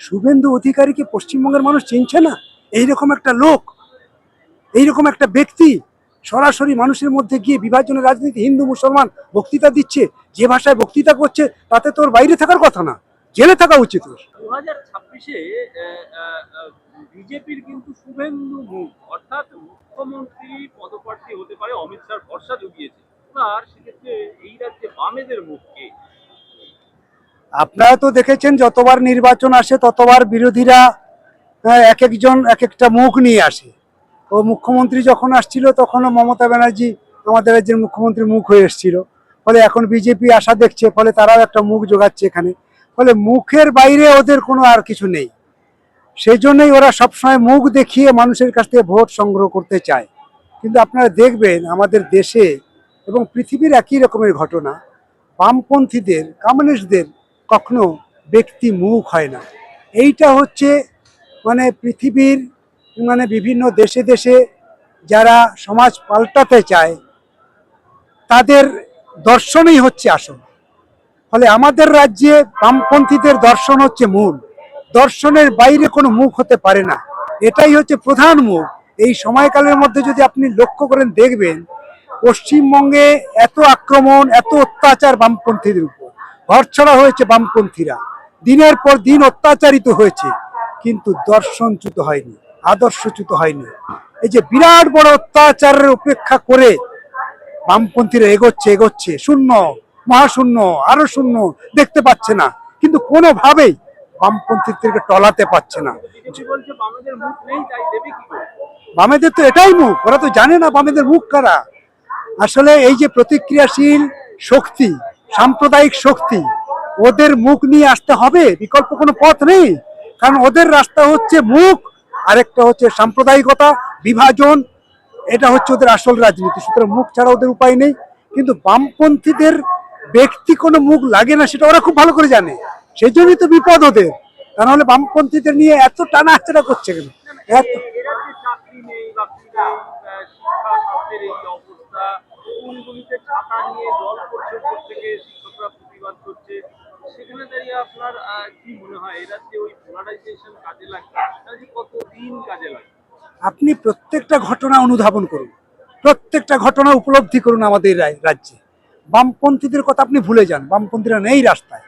শুভেন্দু অধিকারীকে পশ্চিমবঙ্গের মানুষ চিনছে না? এইরকম একটা লোক, এইরকম একটা ব্যক্তি সরাসরি মানুষের মধ্যে গিয়ে বিভাজনের রাজনীতি, হিন্দু, মুসলমান বক্তৃতা দিচ্ছে, যে ভাষায় বক্তৃতা করছে, তাতে তোর বাইরে থাকার কথা না, জেলে থাকা উচিত দু হাজার ছাব্বিশে বিজেপির কিন্তু শুভেন্দু মুখ, অর্থাৎ মুখ্যমন্ত্রী পদপ্রার্থী হতে পারে অমিত শাহ ভরসা জুগিয়েছে। আর সেক্ষেত্রে এই রাজ্যে বামেদের মুখ কে? আপনারা তো দেখেছেন, যতবার নির্বাচন আসে, ততবার বিরোধীরা এক একজন, এক একটা মুখ নিয়ে আসে। ও মুখ্যমন্ত্রী যখন আসছিল, তখনও মমতা ব্যানার্জি আমাদের রাজ্যের মুখ্যমন্ত্রী মুখ হয়ে এসেছিল। ফলে এখন বিজেপি আশা দেখছে, ফলে তারাও একটা মুখ জোগাচ্ছে এখানে। ফলে মুখের বাইরে ওদের কোনো আর কিছু নেই। সেই জন্যই ওরা সবসময় মুখ দেখিয়ে মানুষের কাছ থেকে ভোট সংগ্রহ করতে চায়। কিন্তু আপনারা দেখবেন, আমাদের দেশে এবং পৃথিবীর একই রকমের ঘটনা। বামপন্থীদের কমিউনিস্টদের কখনো ব্যক্তি মুখ হয় না। এইটা হচ্ছে মানে পৃথিবীর মানে বিভিন্ন দেশে দেশে যারা সমাজ পাল্টাতে চায়, তাদের দর্শনই হচ্ছে আসল। ফলে আমাদের রাজ্যে বামপন্থীদের দর্শন হচ্ছে মূল। দর্শনের বাইরে কোনো মুখ হতে পারে না। এটাই হচ্ছে প্রধান মুখ। এই সময়কালের মধ্যে যদি আপনি লক্ষ্য করেন, দেখবেন পশ্চিমবঙ্গে এত আক্রমণ, এত অত্যাচার বামপন্থীদের ঘরছড়া হয়েছে বামপন্থীরা। দিনের পর দিন অত্যাচারিত হয়েছে কিন্তু দর্শনচ্যুত হয়নি আদর্শচ্যুত হয়নি। এই যে বিরাট বড় অত্যাচারের উপেক্ষা করে বামপন্থীরা এগোচ্ছে এগোচ্ছে শূন্য মহাশূন্য আরও শূন্য দেখতে পাচ্ছে না। কিন্তু কোনোভাবেই বামপন্থীদেরকে টলাতে পারছে না। বামেদের তো এটাই মুখ ওরা তো জানে না বামেদের মুখ কারা। আসলে এই যে প্রতিক্রিয়াশীল শক্তি সাম্প্রদায়িক শক্তি, ওদের মুখ নিয়ে আসতে হবে, বিকল্প কোনো পথ নেই। কারণ ওদের রাস্তা হচ্ছে মুখ, আরেকটা হচ্ছে সাম্প্রদায়িকতা, বিভাজন, এটা হচ্ছে ওদের আসল রাজনীতি। সুতরাং মুখ ছাড়া ওদের উপায় নেই। কিন্তু বামপন্থীদের ব্যক্তি কোনো মুখ লাগে না, সেটা ওরা খুব ভালো করে জানে। সেই জন্যই তো বিপদ ওদের। তা নাহলে বামপন্থীদের নিয়ে এত টানা হাচড়া করছে কেন? এত এরা যে চাকরি নেই বাকরি নেই আহ, শিক্ষা স্বাস্থ্যের এই অবস্থা স্কুলগুলিতে ছাতা নিয়ে জল পড়ছে উপর থেকে শিক্ষকরা প্রতিবাদ করছে সেখানে দাঁড়িয়ে আপনার আহ, আপনি প্রত্যেকটা ঘটনা অনুধাবন করুন। প্রত্যেকটা ঘটনা উপলব্ধি করুন আমাদের রাজ্যে। বামপন্থীদের কথা আপনি ভুলে যান, বামপন্থীরা নেই রাস্তায়।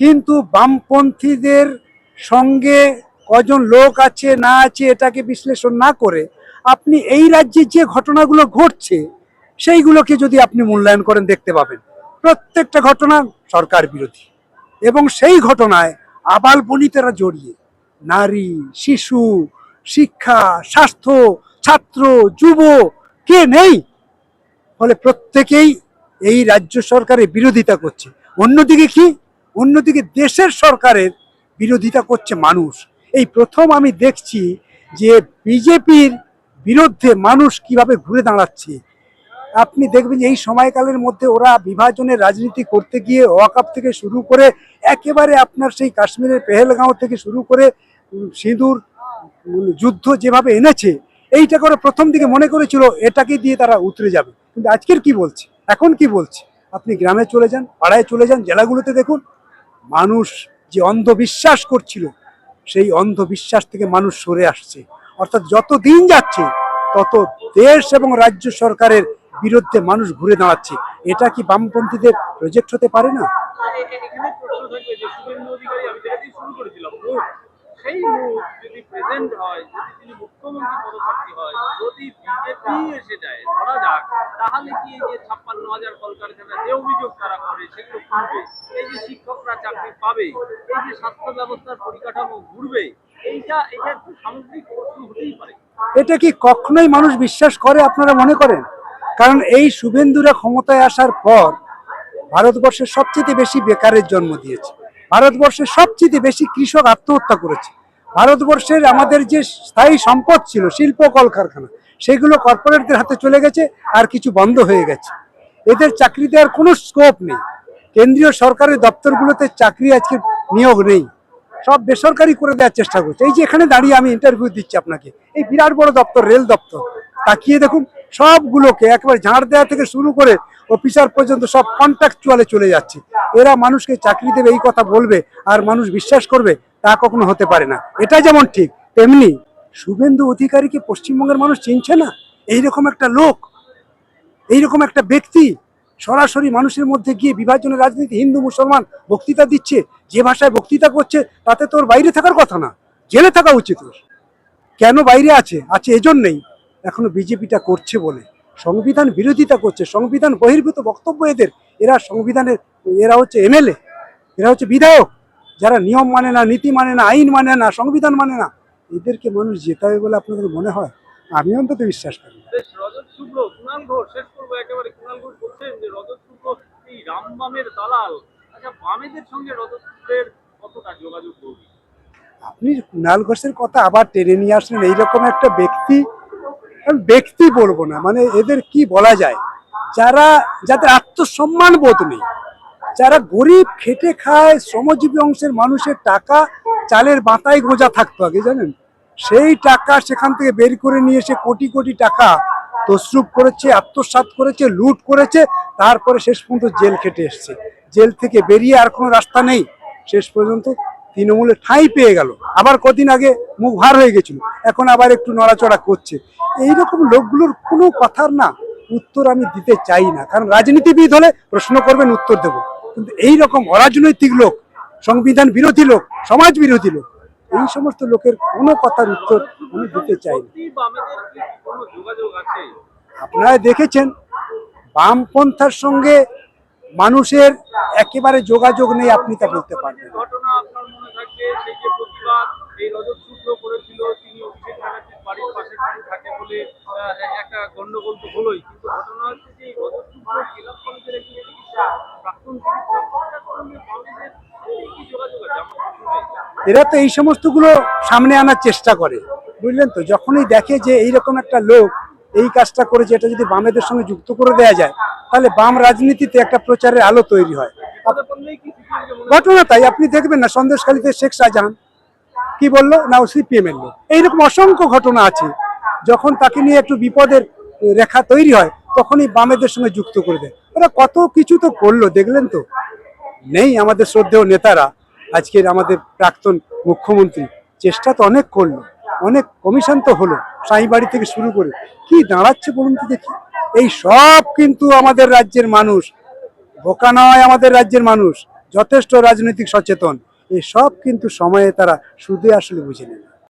কিন্তু বামপন্থীদের সঙ্গে কজন লোক আছে, না আছে, এটাকে বিশ্লেষণ না করে আপনি এই রাজ্যে যে ঘটনাগুলো ঘটছে, সেইগুলোকে যদি আপনি মূল্যায়ন করেন, দেখতে পাবেন। প্রত্যেকটা ঘটনা সরকার বিরোধী। এবং সেই ঘটনায় আবাল বনিতেরা জড়িয়ে, নারী, শিশু, শিক্ষা, স্বাস্থ্য, ছাত্র, যুব, কে নেই? ফলে প্রত্যেকেই এই রাজ্য সরকারের বিরোধিতা করছে। অন্যদিকে কি? অন্যদিকে দেশের সরকারের বিরোধিতা করছে মানুষ। এই প্রথম আমি দেখছি যে বিজেপির বিরুদ্ধে মানুষ কীভাবে ঘুরে দাঁড়াচ্ছে আপনি দেখবেন এই সময়কালের মধ্যে ওরা বিভাজনের রাজনীতি করতে গিয়ে ওয়াকাপ থেকে শুরু করে একেবারে আপনার সেই কাশ্মীরের পেহেলগাঁও থেকে শুরু করে সিঁদুর, যুদ্ধ যেভাবে এনেছে, এইটা করে প্রথম দিকে মনে করেছিল এটাকে দিয়ে তারা উতরে যাবে। কিন্তু আজকের কি বলছে? এখন কি বলছে? আপনি গ্রামে চলে যান, পাড়ায় চলে যান, জেলাগুলোতে দেখুন, মানুষ যে অন্ধবিশ্বাস করছিল, সেই অন্ধবিশ্বাস থেকে মানুষ সরে আসছে। অর্থাৎ যত দিন যাচ্ছে, তত দেশ এবং রাজ্য সরকারের বিরুদ্ধে মানুষ ঘুরে দাঁড়াচ্ছে। এটা কি বামপন্থীদের প্রজেক্ট হতে পারে না? সেই যদি প্রেজেন্ট হয় যদি তিনি মুখ্যমন্ত্রী পদপ্রার্থী হয় যদি বিজেপি এসে যায় ধরা যাক তাহলে কি এই যে ছাপ্পান্ন হাজার কলকারখানা যে অভিযোগ তারা করে সেগুলো খুলবে এই যে শিক্ষকরা চাকরি পাবে এই যে স্বাস্থ্য ব্যবস্থার পরিকাঠামো ঘুরবে এইটা এটা সামগ্রিক প্রশ্ন হতেই পারে। এটা কি কখনোই মানুষ বিশ্বাস করে আপনারা মনে করেন? কারণ এই শুভেন্দুরা ক্ষমতায় আসার পর ভারতবর্ষের সবচেয়ে বেশি বেকারের জন্ম দিয়েছে। ভারতবর্ষের সবচেয়ে বেশি কৃষক আত্মহত্যা করেছে। ভারতবর্ষের আমাদের যে স্থায়ী সম্পদ ছিল, শিল্প কলকারখানা, সেগুলো কর্পোরেটদের হাতে চলে গেছে আর কিছু বন্ধ হয়ে গেছে। এদের চাকরি দেওয়ার কোনো স্কোপ নেই। কেন্দ্রীয় সরকারের দপ্তরগুলোতে চাকরি আজকে নিয়োগ নেই। সব বেসরকারি করে দেওয়ার চেষ্টা করছে। এই যে এখানে দাঁড়িয়ে আমি ইন্টারভিউ দিচ্ছি আপনাকে। এই বিরাট বড় দপ্তর, রেল দপ্তর। তাকিয়ে দেখুন, সবগুলোকে একেবারে ঝাড় দেওয়া থেকে শুরু করে অফিসার পর্যন্ত সব কন্ট্রাকচুয়ালে চলে যাচ্ছে। এরা মানুষকে চাকরি দেবে, এই কথা বলবে, আর মানুষ বিশ্বাস করবে, তা কখনো হতে পারে না। এটা যেমন ঠিক, তেমনি শুভেন্দু অধিকারীকে পশ্চিমবঙ্গের মানুষ চিনছে না? এইরকম একটা লোক, এইরকম একটা ব্যক্তি সরাসরি মানুষের মধ্যে গিয়ে বিভাজনের রাজনীতি হিন্দু, মুসলমান বক্তৃতা দিচ্ছে, যে ভাষায় বক্তৃতা করছে, তাতে তোর বাইরে থাকার কথা না। জেলে থাকা উচিত। কেন বাইরে আছে? আছে এজন্যই। এখনও বিজেপিটা করছে বলে। সংবিধান বিরোধিতা করছে। সংবিধান বহির্ভূত বক্তব্য এদের। এরা সংবিধানের এরা হচ্ছে এমএলএ। এরা হচ্ছে বিধায়ক। যারা নিয়ম মানে না নীতি মানে না আইন মানে না সংবিধান মানে না এদেরকে মানুষ জেতাবে বলে আপনাদের মনে হয়? আমি অন্তত বিশ্বাস করি আচ্ছা আপনি কুণাল ঘোষের কথা আবার টেনে নিয়ে আসলেন। এইরকম একটা ব্যক্তি ব্যক্তি বলব না মানে এদের কি বলা যায়? যারা, যাদের আত্মসম্মান বোধ নেই, যারা গরিব খেটে খায়, শ্রমজীবী অংশের মানুষের টাকা চালের বাতায় গোজা থাকতো আগে, জানেন? সেই টাকা সেখান থেকে বের করে নিয়ে এসে কোটি কোটি টাকা তসরুপ করেছে, আত্মসাৎ করেছে, লুট করেছে, তারপরে শেষ পর্যন্ত জেল খেটে এসছে। জেল থেকে বেরিয়ে আর কোনো রাস্তা নেই, শেষ পর্যন্ত তৃণমূলে ঠাঁই পেয়ে গেল। আবার কদিন আগে মুখ ভার হয়ে গেছিল। এখন আবার একটু নড়াচড়া করছে। এইরকম লোকগুলোর কোনো কথার না উত্তর আমি দিতে চাই না। কারণ রাজনীতিবিদ হলে প্রশ্ন করবেন উত্তর দেব। কিন্তু এই রকম অরাজনৈতিক লোক সংবিধান বিরোধী লোক সমাজ বিরোধী লোক এই সমস্ত লোকের কোনো কথার উত্তর আমি দিতে চাই না। আপনারা দেখেছেন বামপন্থার সঙ্গে মানুষের একেবারে যোগাযোগ নেই আপনি তা বলতে পারবেন সেই যে প্রতিবাদ এই রজত করেছিল তিনি অভিষেক ব্যানার্জির বাড়ির পাশে থাকে বলে একটা গন্ডগোল তো হলোই। কিন্তু ঘটনা হচ্ছে যে এই রজত কিলাম কলেজের একজন চিকিৎসা প্রাক্তন। এরা তো এই সমস্তগুলো সামনে আনার চেষ্টা করে বুঝলেন তো? যখনই দেখে যে এইরকম একটা লোক এই কাজটা করেছে এটা যদি বামেদের সঙ্গে যুক্ত করে দেওয়া যায় তাহলে বাম রাজনীতিতে একটা প্রচারের আলো তৈরি হয়। ঘটনা তাই, আপনি দেখবেন না, সন্দেশখালীতে শেখ শাহজাহান কি বলল? না, ও সিপিএম এর লোক। এইরকম অসংখ্য ঘটনা আছে, যখন তাকে নিয়ে একটু বিপদের রেখা তৈরি হয়, তখনই বামেদের সঙ্গে যুক্ত করে দেয়। ওরা কত কিছু তো করল, দেখলেন তো? নেই আমাদের শ্রদ্ধেয় নেতারা, আজকের আমাদের প্রাক্তন মুখ্যমন্ত্রী। চেষ্টা তো অনেক করল, অনেক কমিশন তো হলো, সাই বাড়ি থেকে শুরু করে। কি দাঁড়াচ্ছে বলুন তো দেখি। এই সব কিন্তু আমাদের রাজ্যের মানুষ, বোকা নয় আমাদের রাজ্যের মানুষ। যথেষ্ট রাজনৈতিক সচেতন। এই সব কিন্তু সময়ে তারা শুধু আসলে বুঝে নেবে